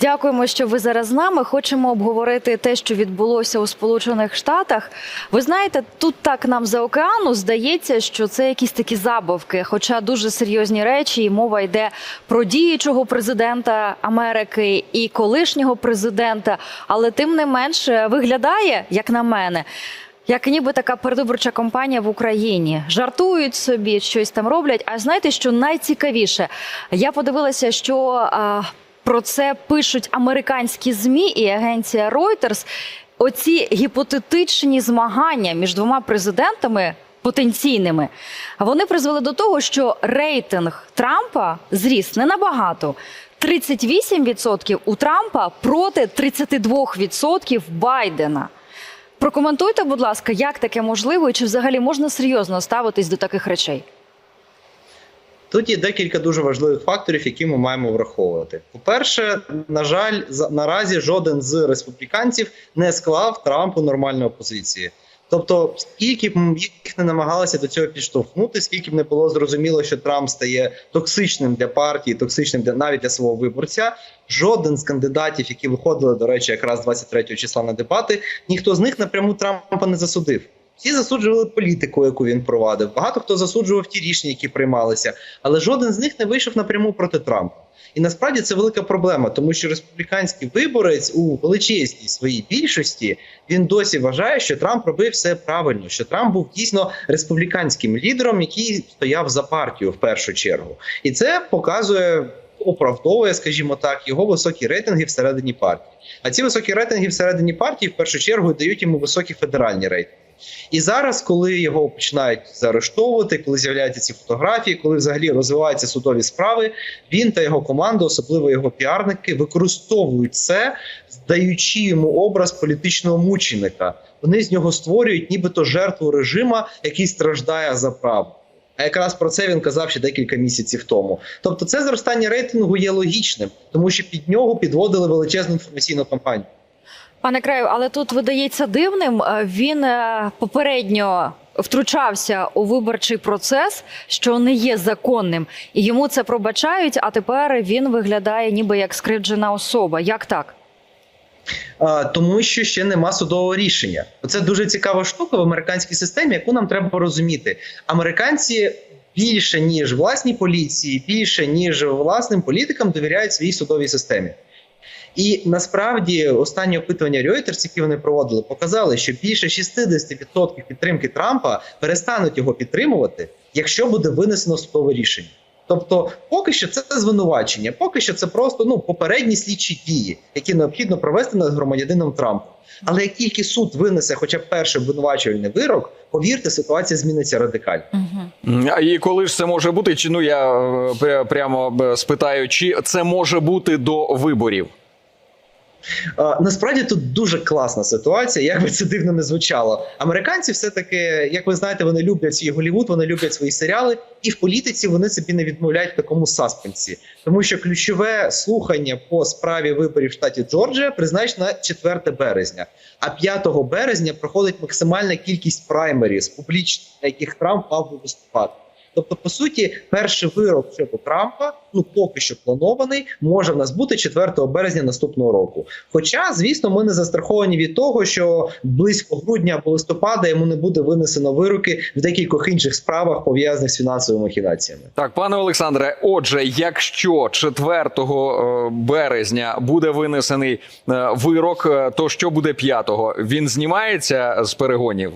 Дякуємо, що ви зараз з нами. Хочемо обговорити те, що відбулося у Сполучених Штатах. Ви знаєте, тут так нам за океану здається, що це якісь такі забавки, хоча дуже серйозні речі, і мова йде про діючого президента Америки і колишнього президента. Але тим не менш виглядає, як на мене. Як ніби така передвиборча кампанія в Україні жартують собі, щось там роблять. А знаєте, що найцікавіше? Я подивилася, що а, про це пишуть американські змі і агенція Reuters. Оці гіпотетичні змагання між двома президентами потенційними вони призвели до того, що рейтинг Трампа зріс не набагато. 38% у Трампа проти 32% Байдена. Прокоментуйте, будь ласка, як таке можливо, і чи взагалі можна серйозно ставитись до таких речей? Тут є декілька дуже важливих факторів, які ми маємо враховувати. По-перше, на жаль, наразі жоден з республіканців не склав Трампу нормальної опозиції. Тобто, скільки б їх не намагалися до цього підштовхнути, скільки б не було зрозуміло, що Трамп стає токсичним для партії, токсичним для навіть для свого виборця. Жоден з кандидатів, які виходили, до речі, якраз 23 числа на дебати, ніхто з них напряму Трампа не засудив. Всі засуджували політику, яку він провадив. Багато хто засуджував ті рішення, які приймалися, але жоден з них не вийшов напряму проти Трампа. І насправді це велика проблема, тому що республіканський виборець у величезній своїй більшості він досі вважає, що Трамп робив все правильно, що Трамп був дійсно республіканським лідером, який стояв за партію в першу чергу, і це показує. Оправдовує, скажімо так, його високі рейтинги всередині партії. А ці високі рейтинги всередині партії в першу чергу дають йому високі федеральні рейтинги. І зараз, коли його починають заарештовувати, коли з'являються ці фотографії, коли взагалі розвиваються судові справи, він та його команда, особливо його піарники, використовують це, здаючи йому образ політичного мученика. Вони з нього створюють нібито жертву режима, який страждає за право. А якраз про це він казав ще декілька місяців тому. Тобто, це зростання рейтингу є логічним, тому що під нього підводили величезну інформаційну кампанію. Пане краю, але тут видається дивним. е, Він е, попередньо втручався у виборчий процес, що не є законним, і йому це пробачають. А тепер він виглядає ніби як скривджена особа. Як так? Тому що ще нема судового рішення. Це дуже цікава штука в американській системі, яку нам треба розуміти. Американці більше ніж власній поліції, більше ніж власним політикам довіряють своїй судовій системі. І насправді останні опитування Reuters, які вони проводили, показали, що більше 60% підтримки Трампа перестануть його підтримувати, якщо буде винесено судове рішення. Тобто, поки що це звинувачення, поки що це просто ну попередні слідчі дії, які необхідно провести над громадянином Трампа. Але як тільки суд винесе, хоча б перший обвинувачувальний вирок, повірте, ситуація зміниться радикально. Угу. А і коли ж це може бути? Чи ну я е, прямо е, спитаю, чи це може бути до виборів? Насправді тут дуже класна ситуація, як би це дивно не звучало. Американці, все таки, як ви знаєте, вони люблять свій Голівуд, вони люблять свої серіали, і в політиці вони собі не відмовляють в такому саспенсі, тому що ключове слухання по справі виборів в штаті Джорджія призначено на 4 березня. А 5 березня проходить максимальна кількість праймеріз публічних, на яких Трамп мав би виступати. Тобто, по суті, перший вирок щодо Трампа, ну поки що планований, може в нас бути 4 березня наступного року. Хоча, звісно, ми не застраховані від того, що близько грудня або листопада йому не буде винесено вироки в декількох інших справах пов'язаних з фінансовими махінаціями. Так, пане Олександре, отже, якщо 4 е, березня буде винесений е, вирок, е, то що буде 5-го? Він знімається з перегонів?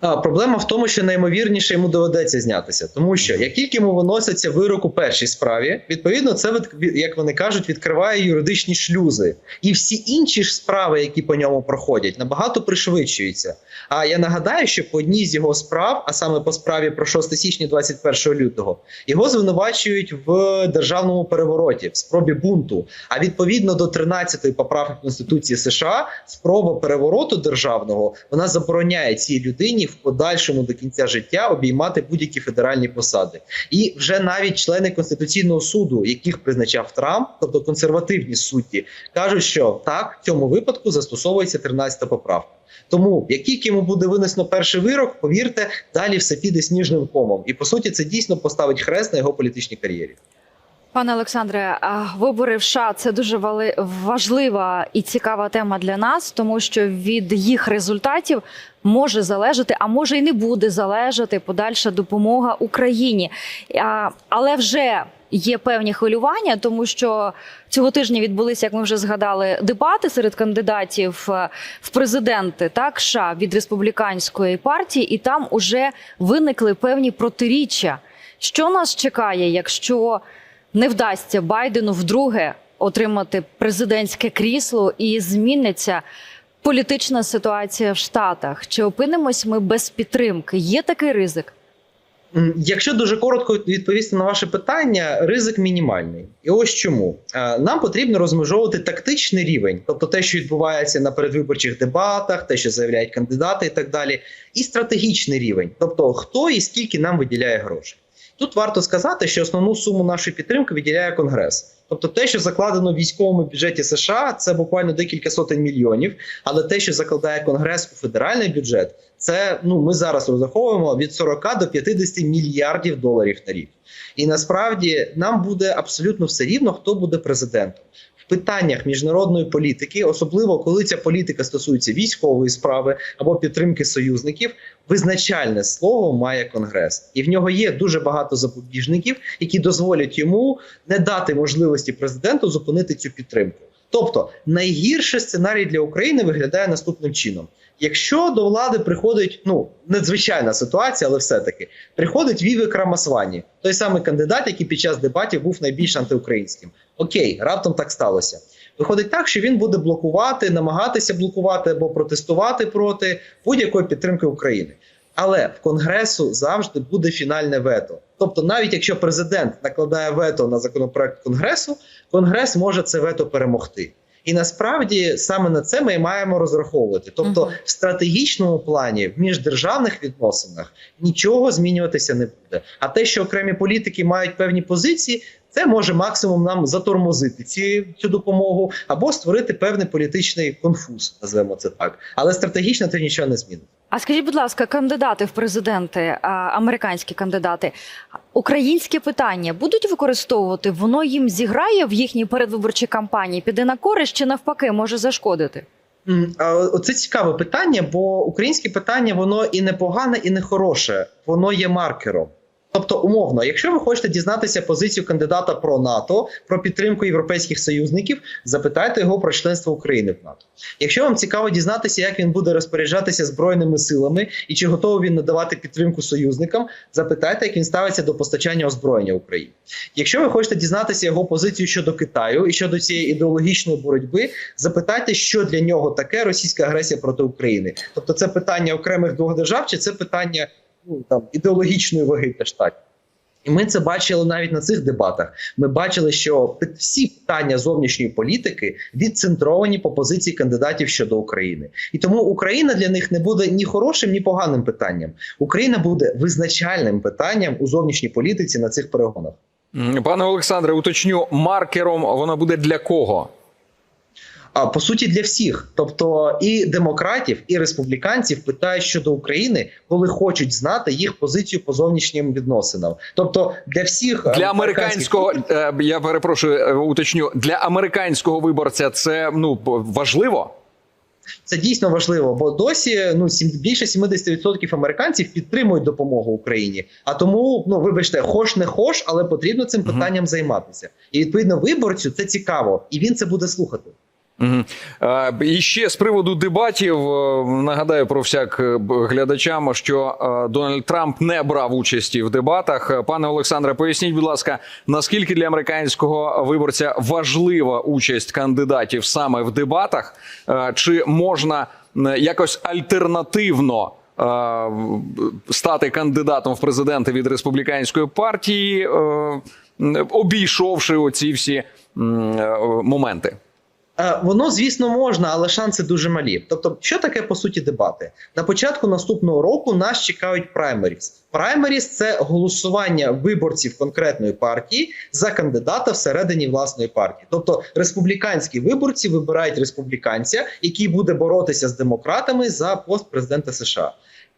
Проблема в тому, що наймовірніше йому доведеться знятися, тому що як тільки йому виноситься вирок у першій справі, відповідно, це як вони кажуть, відкриває юридичні шлюзи, і всі інші ж справи, які по ньому проходять, набагато пришвидшуються. А я нагадаю, що по одній з його справ, а саме по справі про 6 січня 21 лютого, його звинувачують в державному перевороті, в спробі бунту. А відповідно до 13-ї поправки Конституції США, спроба перевороту державного вона забороняє цій людині в подальшому до кінця життя обіймати будь-які федеральні посади. І вже навіть члени конституційного суду, яких призначав Трамп, тобто консервативні судді, кажуть, що так в цьому випадку застосовується 13 поправка. Тому як тільки йому буде винесено перший вирок, повірте, далі все піде сніжним комом. І по суті, це дійсно поставить хрест на його політичній кар'єрі. Пане Олександре, вибори в США – це дуже важлива і цікава тема для нас, тому що від їх результатів може залежати, а може й не буде залежати подальша допомога Україні. А, Але вже є певні хвилювання, тому що цього тижня відбулися, як ми вже згадали, дебати серед кандидатів е, в президенти так США від республіканської партії, і там уже виникли певні протиріччя. Що нас чекає, якщо не вдасться Байдену вдруге отримати президентське крісло і зміниться політична ситуація в Штатах? Чи опинимось ми без підтримки? Є такий ризик? Якщо дуже коротко відповісти на ваше питання, ризик мінімальний. І ось чому Е, нам потрібно розмежовувати тактичний рівень, тобто те, що відбувається на передвиборчих дебатах, те, що заявляють кандидати, і так далі, і стратегічний рівень, тобто хто і скільки нам виділяє грошей. Тут варто сказати, що основну суму нашої підтримки виділяє Конгрес. Тобто, те, що закладено в військовому бюджеті США, це буквально декілька сотень мільйонів. Але те, що закладає Конгрес у федеральний бюджет, це ну ми зараз розраховуємо від 40 до 50 мільярдів доларів на рік. І насправді нам буде абсолютно все рівно, хто буде президентом. Питаннях міжнародної політики, особливо коли ця політика стосується військової справи або підтримки союзників, визначальне слово має конгрес, і в нього є дуже багато запобіжників, які дозволять йому не дати можливості президенту зупинити цю підтримку. Тобто найгірший сценарій для України виглядає наступним чином: якщо до влади приходить ну надзвичайна ситуація, але все-таки приходить Вівик Рамасвані, той самий кандидат, який під час дебатів був найбільш антиукраїнським. Окей, раптом так сталося. Виходить так, що він буде блокувати, намагатися блокувати або протестувати проти будь-якої підтримки України. Але в Конгресу завжди буде фінальне вето. Тобто, навіть якщо президент накладає вето на законопроект Конгресу, Конгрес може це вето перемогти. І насправді саме на це ми і маємо розраховувати. Тобто, Мгм. в стратегічному плані, в міждержавних відносинах нічого змінюватися не буде. А те, що окремі політики мають певні позиції, це може максимум нам затормозити ці цю допомогу або створити певний політичний конфуз, назвемо це так. Але стратегічно це нічого не змінить. А скажіть, будь ласка, кандидати в президенти, американські кандидати, українське питання будуть використовувати? Воно їм зіграє в їхній передвиборчій кампанії, піде на користь чи навпаки може зашкодити? Оце цікаве питання, бо українське питання воно і не погане, і не хороше, воно є маркером. Тобто, умовно, якщо ви хочете дізнатися позицію кандидата про НАТО, про підтримку європейських союзників, запитайте його про членство України в НАТО. Якщо вам цікаво дізнатися, як він буде розпоряджатися збройними силами і чи готовий він надавати підтримку союзникам, запитайте, як він ставиться до постачання озброєння Україні. Якщо ви хочете дізнатися його позицію щодо Китаю і щодо цієї ідеологічної боротьби, запитайте, що для нього таке російська агресія проти України. Тобто, це питання окремих двох держав, чи це питання ну там ідеологічної ваги для штатів. І ми це бачили навіть на цих дебатах. Ми бачили, що всі питання зовнішньої політики відцентровані по позиції кандидатів щодо України, і тому Україна для них не буде ні хорошим, ні поганим питанням. Україна буде визначальним питанням у зовнішній політиці на цих перегонах. Пане Олександре, уточню, маркером вона буде для кого? А по суті, для всіх, тобто і демократів, і республіканців питають щодо України, коли хочуть знати їх позицію по зовнішнім відносинам. Тобто для всіх Для е, американського е, я перепрошую, е, уточню для американського виборця це ну важливо. це дійсно важливо, бо досі ну більше 70% американців підтримують допомогу Україні. А тому, ну вибачте, хош не хош, але потрібно цим питанням займатися. І відповідно виборцю це цікаво, і він це буде слухати. Угу. І ще з приводу дебатів е, нагадаю про всяк е, глядачам, що Дональд Трамп не брав участі в дебатах. Пане Олександре, поясніть, будь ласка, наскільки для американського виборця важлива участь кандидатів саме в дебатах? Чи можна якось альтернативно? Стати кандидатом в президенти від республіканської партії, обійшовши оці всі моменти. Е, Воно, звісно, можна, але шанси дуже малі. Тобто, що таке по суті дебати? На початку наступного року нас чекають праймеріс. Праймеріс це голосування виборців конкретної партії за кандидата всередині власної партії. Тобто республіканські виборці вибирають республіканця, який буде боротися з демократами за пост президента США.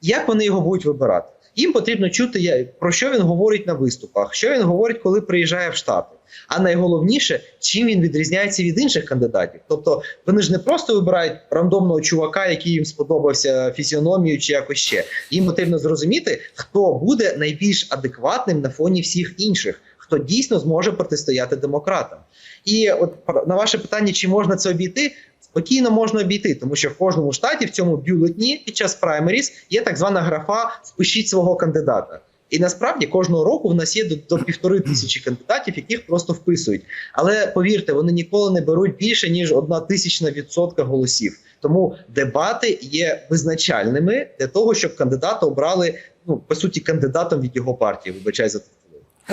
Як вони його будуть вибирати? Їм потрібно чути, про що він говорить на виступах, що він говорить, коли приїжджає в Штати. А найголовніше, чим він відрізняється від інших кандидатів. Тобто вони ж не просто вибирають рандомного чувака, який їм сподобався фізіономією чи якось ще. Їм потрібно зрозуміти, хто буде найбільш адекватним на фоні всіх інших, хто дійсно зможе протистояти демократам. І от на ваше питання, чи можна це обійти? Спокійно можна обійти, тому що в кожному штаті в цьому бюлетні під час праймеріс є так звана графа Впишіть свого кандидата. І насправді кожного року в нас є до, до півтори тисячі кандидатів, яких просто вписують. Але повірте, вони ніколи не беруть більше ніж одна тисячна відсотка голосів. Тому дебати є визначальними для того, щоб кандидата обрали ну по суті кандидатом від його партії. Вибачай за.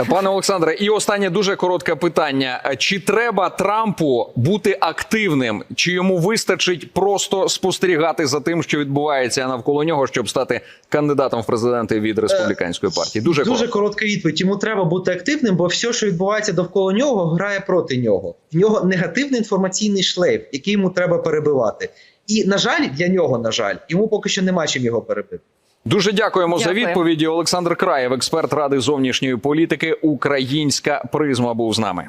Пане Олександре, і останнє дуже коротке питання: чи треба Трампу бути активним, чи йому вистачить просто спостерігати за тим, що відбувається навколо нього, щоб стати кандидатом в президенти від республіканської партії? Дуже, дуже коротко. коротка відповідь. Йому треба бути активним, бо все, що відбувається довкола нього, грає проти нього. В нього негативний інформаційний шлейф, який йому треба перебивати. І на жаль, для нього, на жаль, йому поки що нема чим його перебити. Дуже дякуємо за Дякую. відповіді. Олександр Краєв, експерт ради зовнішньої політики. Українська призма був з нами.